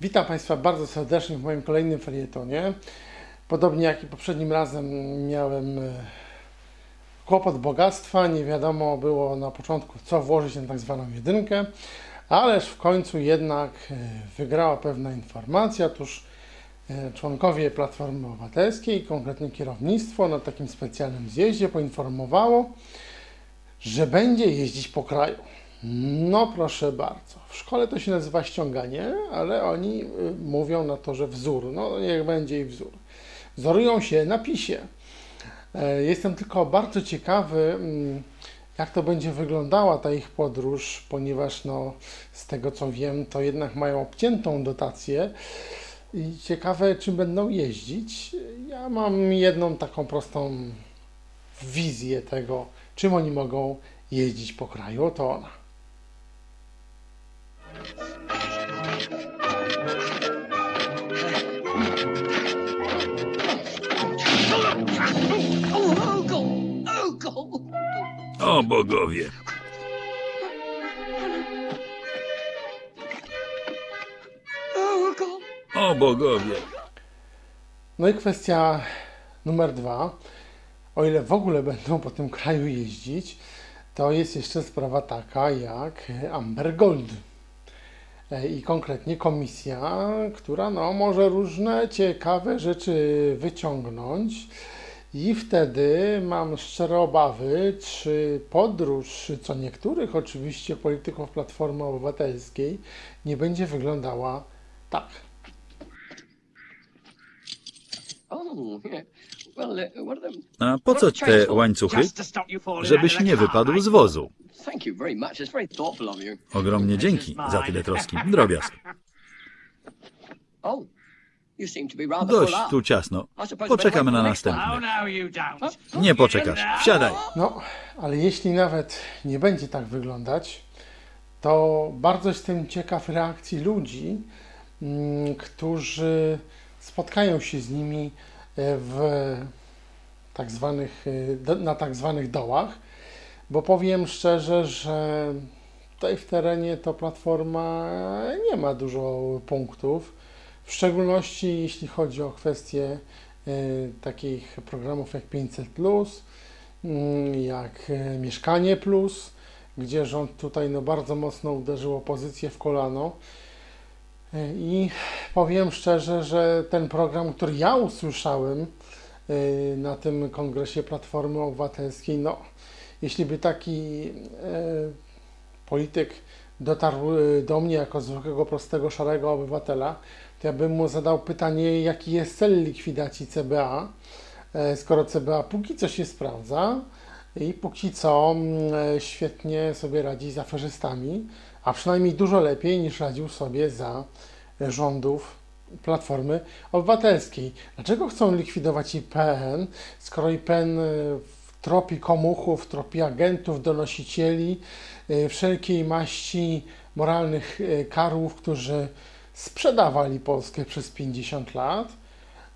Witam Państwa bardzo serdecznie w moim kolejnym felietonie. Podobnie jak i poprzednim razem miałem e, kłopot bogactwa. Nie wiadomo było na początku, co włożyć na tak zwaną jedynkę, ależ w końcu jednak e, wygrała pewna informacja. Otóż e, członkowie Platformy Obywatelskiej, konkretnie kierownictwo na takim specjalnym zjeździe poinformowało, że będzie jeździć po kraju. No proszę bardzo. W szkole to się nazywa ściąganie, ale oni y, mówią na to, że wzór. No niech będzie i wzór. Wzorują się na PiSie. E, Jestem tylko bardzo ciekawy, mm, jak to będzie wyglądała ta ich podróż, ponieważ no, z tego co wiem, to jednak mają obciętą dotację. I ciekawe, czym będą jeździć. Ja mam jedną taką prostą wizję tego, czym oni mogą jeździć po kraju. To ona. Oh, God! Oh, God! O bogowie! O bogowie! No i kwestia numer dwa. O ile w ogóle będą po tym kraju jeździć, to jest jeszcze sprawa taka jak Amber Gold. E, I konkretnie komisja, która no, może różne ciekawe rzeczy wyciągnąć. I wtedy mam szczere obawy, czy podróż co niektórych oczywiście polityków Platformy Obywatelskiej nie będzie wyglądała tak. Oh, yeah. Uh, them? A po co te łańcuchy? Żebyś nie wypadł z wozu. Ogromnie dzięki za tyle troski. Drobiazg. Oh, Dość tu ciasno. Poczekamy na następny. Oh, no. Nie poczekasz. Wsiadaj. No, ale jeśli nawet nie będzie tak wyglądać, to bardzo jestem ciekaw reakcji ludzi, mm, którzy spotkają się z nimi w tak zwanych, e, na tak zwanych dołach, bo powiem szczerze, że tutaj w terenie to Platforma nie ma dużo punktów, w szczególności jeśli chodzi o kwestie e, takich programów jak 500+, mm, jak e, Mieszkanie Plus, gdzie rząd tutaj no, bardzo mocno uderzył opozycję w kolano. E, I powiem szczerze, że ten program, który ja usłyszałem e, na tym kongresie Platformy Obywatelskiej, no, jeśli by taki e, polityk dotarł do mnie jako zwykłego, prostego, szarego obywatela, to ja bym mu zadał pytanie, jaki jest cel likwidacji CBA, skoro CBA póki co się sprawdza i póki co mm, e, świetnie sobie radzi z aferzystami, a przynajmniej dużo lepiej niż radził sobie za rządów Platformy Obywatelskiej. Dlaczego chcą likwidować IPN, skoro IPN e, tropi komuchów, tropi agentów, donosicieli, e, wszelkiej maści moralnych karłów, którzy sprzedawali Polskę przez 50 lat.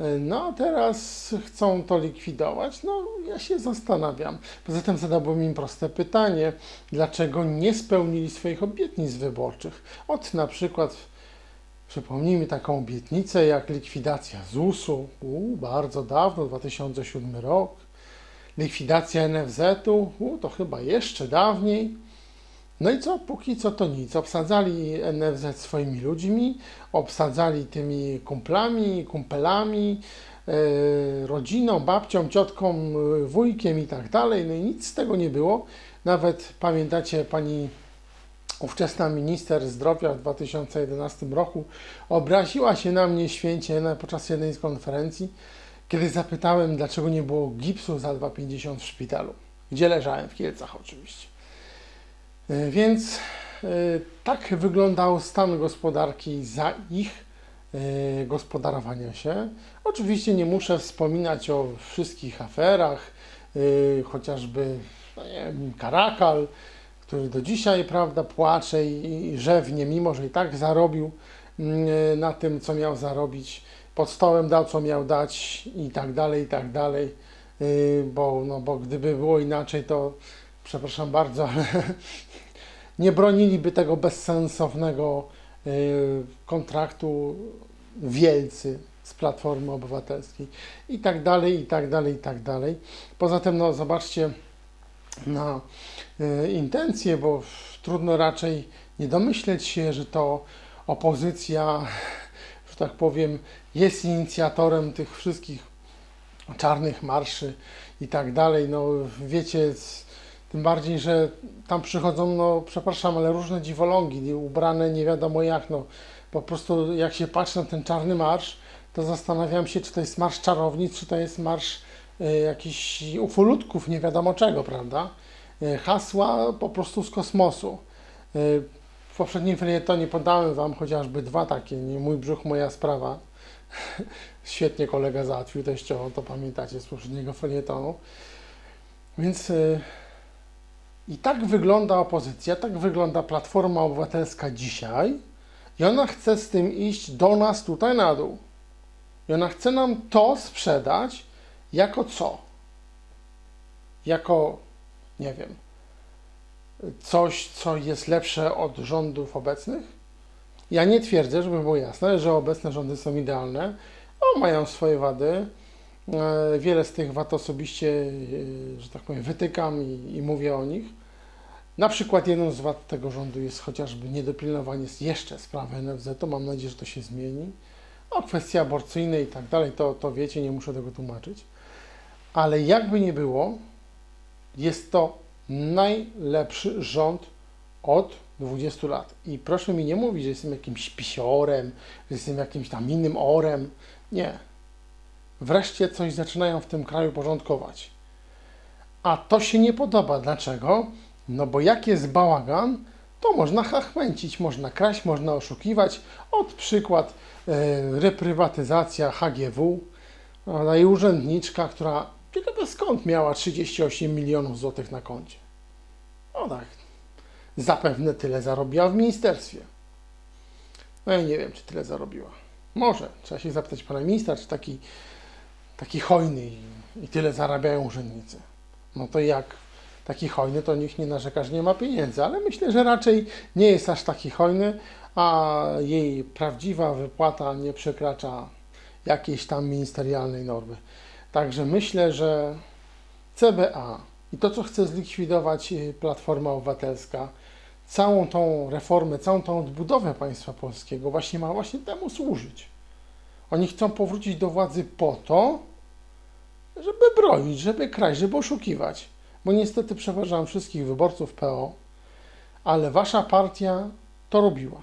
E, No, a teraz chcą to likwidować. No, ja się zastanawiam. Poza tym zadałbym im proste pytanie, dlaczego nie spełnili swoich obietnic wyborczych. Od na przykład, przypomnijmy taką obietnicę jak likwidacja ZUS-u, u, bardzo dawno, 2007 rok, likwidacja NFZ-u, u, to chyba jeszcze dawniej. No i co? Póki co to nic. Obsadzali NFZ swoimi ludźmi, obsadzali tymi kumplami, kumpelami, e, rodziną, babcią, ciotką, e, wujkiem i tak dalej. No i nic z tego nie było. Nawet pamiętacie pani ówczesna minister zdrowia w 2011 roku obraziła się na mnie święcie podczas jednej z konferencji, kiedy zapytałem, dlaczego nie było gipsu za 2,50 w szpitalu, gdzie leżałem w Kielcach oczywiście. E, Więc e, tak wyglądał stan gospodarki za ich e, gospodarowania się. Oczywiście nie muszę wspominać o wszystkich aferach, chociażby no nie wiem, Karakal, który do dzisiaj prawda, płacze i, rzewnie, mimo że i tak zarobił mm, na tym, co miał zarobić. Pod stołem dał, co miał dać i tak dalej, i tak dalej. Bo, no, bo gdyby było inaczej, to przepraszam bardzo, ale nie broniliby tego bezsensownego y, kontraktu wielcy z Platformy Obywatelskiej i tak dalej, i tak dalej, i tak dalej. Poza tym, no zobaczcie na y, intencje, bo trudno raczej nie domyśleć się, że to opozycja, że tak powiem, jest inicjatorem tych wszystkich czarnych marszy i tak dalej. No wiecie, tym bardziej, że tam przychodzą, no przepraszam, ale różne dziwolągi, ubrane nie wiadomo jak, no po prostu jak się patrzy na ten czarny marsz, to zastanawiam się, czy to jest marsz czarownic, czy to jest marsz y, jakichś ufolutków, nie wiadomo czego, prawda? Y, hasła po prostu z kosmosu. Y, w poprzednim felietonie podałem Wam chociażby dwa takie, nie mój brzuch, moja sprawa. Świetnie kolega załatwił teściową, to pamiętacie z poprzedniego felietonu. Więc i tak wygląda opozycja, tak wygląda Platforma Obywatelska dzisiaj i ona chce z tym iść do nas tutaj na dół. I ona chce nam to sprzedać jako co? Jako, nie wiem, coś, co jest lepsze od rządów obecnych? Ja nie twierdzę, żeby było jasne, że obecne rządy są idealne. O, mają swoje wady. E, Wiele z tych wad osobiście, e, że tak powiem, wytykam i, i mówię o nich. Na przykład jedną z wad tego rządu jest chociażby niedopilnowanie jeszcze sprawy NFZ-u. Mam nadzieję, że to się zmieni. O kwestie aborcyjne i tak dalej, to, to wiecie, nie muszę tego tłumaczyć. Ale jakby nie było, jest to najlepszy rząd od 20 lat. I proszę mi nie mówić, że jestem jakimś pisiorem, że jestem jakimś tam innym orem. Nie. Wreszcie coś zaczynają w tym kraju porządkować. A to się nie podoba. Dlaczego? No bo jak jest bałagan, to można chachmęcić, można kraść, można oszukiwać. Od przykład e, reprywatyzacja HGW, prawda, i urzędniczka, która ciekawe skąd miała 38 milionów złotych na koncie. No tak, zapewne tyle zarobiła w ministerstwie. No ja nie wiem, czy tyle zarobiła. Może, trzeba się zapytać pana ministra, czy taki, taki hojny i, tyle zarabiają urzędnicy. No to jak taki hojny, to nikt nie narzeka, że nie ma pieniędzy, ale myślę, że raczej nie jest aż taki hojny, a jej prawdziwa wypłata nie przekracza jakiejś tam ministerialnej normy. Także myślę, że CBA i to, co chce zlikwidować y, Platforma Obywatelska, całą tą reformę, całą tą odbudowę państwa polskiego właśnie ma właśnie temu służyć. Oni chcą powrócić do władzy po to, żeby bronić, żeby kraść, żeby oszukiwać. Bo niestety przeważam wszystkich wyborców PO, ale wasza partia to robiła.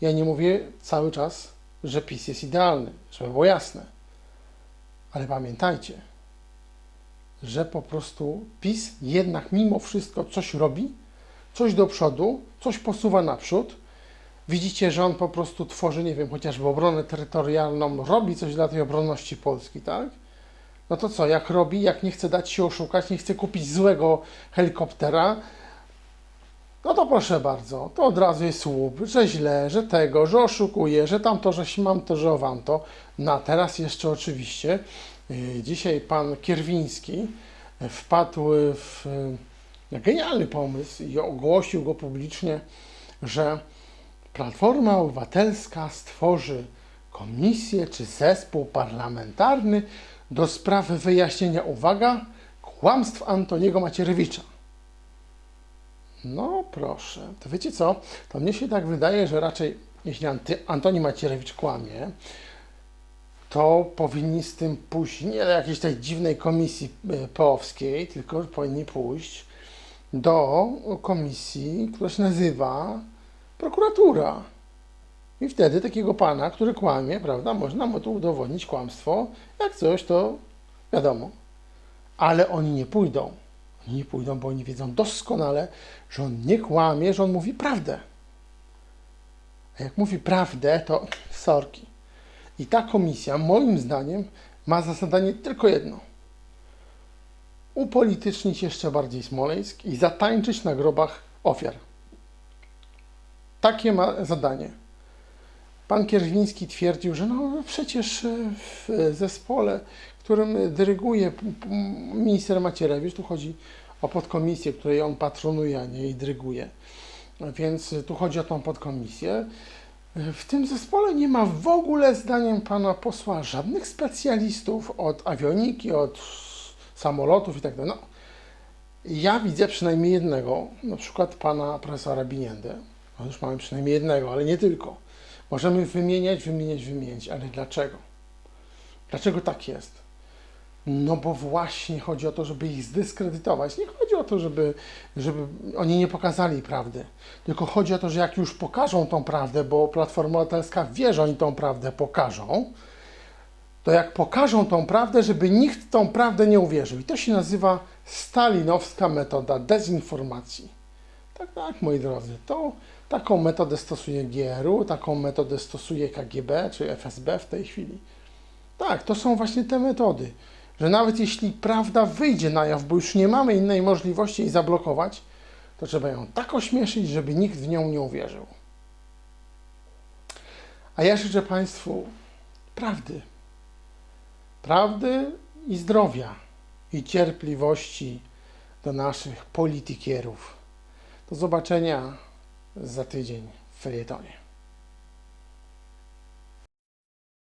Ja nie mówię cały czas, że PiS jest idealny, żeby było jasne. Ale pamiętajcie, że po prostu PiS jednak mimo wszystko coś robi, coś do przodu, coś posuwa naprzód. Widzicie, że on po prostu tworzy, nie wiem, chociażby obronę terytorialną, robi coś dla tej obronności Polski, tak? No to co, jak robi, jak nie chce dać się oszukać, nie chce kupić złego helikoptera, no to proszę bardzo, to od razu jest słup, że źle, że tego, że oszukuje, że tamto, że mam to, że wam to. No teraz jeszcze oczywiście, yy, dzisiaj pan Kierwiński wpadł w yy, genialny pomysł i ogłosił go publicznie, że Platforma Obywatelska stworzy komisję czy zespół parlamentarny do spraw wyjaśnienia, uwaga, kłamstw Antoniego Macierewicza. No proszę, to wiecie co? To mnie się tak wydaje, że raczej jeśli Antoni Macierewicz kłamie, to powinni z tym pójść nie do jakiejś tej dziwnej komisji e, peowskiej, tylko powinni pójść do komisji, która się nazywa prokuratura. I wtedy takiego pana, który kłamie, prawda, można mu tu udowodnić kłamstwo. Jak coś, to wiadomo. Ale oni nie pójdą. Oni nie pójdą, bo oni wiedzą doskonale, że on nie kłamie, że on mówi prawdę. A jak mówi prawdę, to sorki. I ta komisja, moim zdaniem, ma za zadanie tylko jedno. Upolitycznić jeszcze bardziej Smoleńsk i zatańczyć na grobach ofiar. Takie ma zadanie. Pan Kierwiński twierdził, że no przecież e, w zespole, którym dyryguje minister Macierewicz, tu chodzi o podkomisję, której on patronuje, a nie jej dyryguje, Więc tu chodzi o tą podkomisję. W tym zespole nie ma w ogóle, zdaniem pana posła, żadnych specjalistów od awioniki, od samolotów i tak. No, ja widzę przynajmniej jednego, na przykład pana profesora Biniendę. No już mamy przynajmniej jednego, ale nie tylko. Możemy wymieniać, wymieniać, wymieniać, ale dlaczego? Dlaczego tak jest? No bo właśnie chodzi o to, żeby ich zdyskredytować. Nie chodzi o to, żeby, żeby oni nie pokazali prawdy. Tylko chodzi o to, że jak już pokażą tą prawdę, bo Platforma Obywatelska wie, że oni tą prawdę pokażą, to jak pokażą tą prawdę, żeby nikt tą prawdę nie uwierzył. I to się nazywa stalinowska metoda dezinformacji. Tak, tak, moi drodzy. To taką metodę stosuje GRU, taką metodę stosuje KGB czy FSB w tej chwili. Tak, to są właśnie te metody, że nawet jeśli prawda wyjdzie na jaw, bo już nie mamy innej możliwości jej zablokować, to trzeba ją tak ośmieszyć, żeby nikt w nią nie uwierzył. A ja życzę Państwu prawdy. Prawdy i zdrowia i cierpliwości do naszych politykierów. Do zobaczenia za tydzień w felietonie.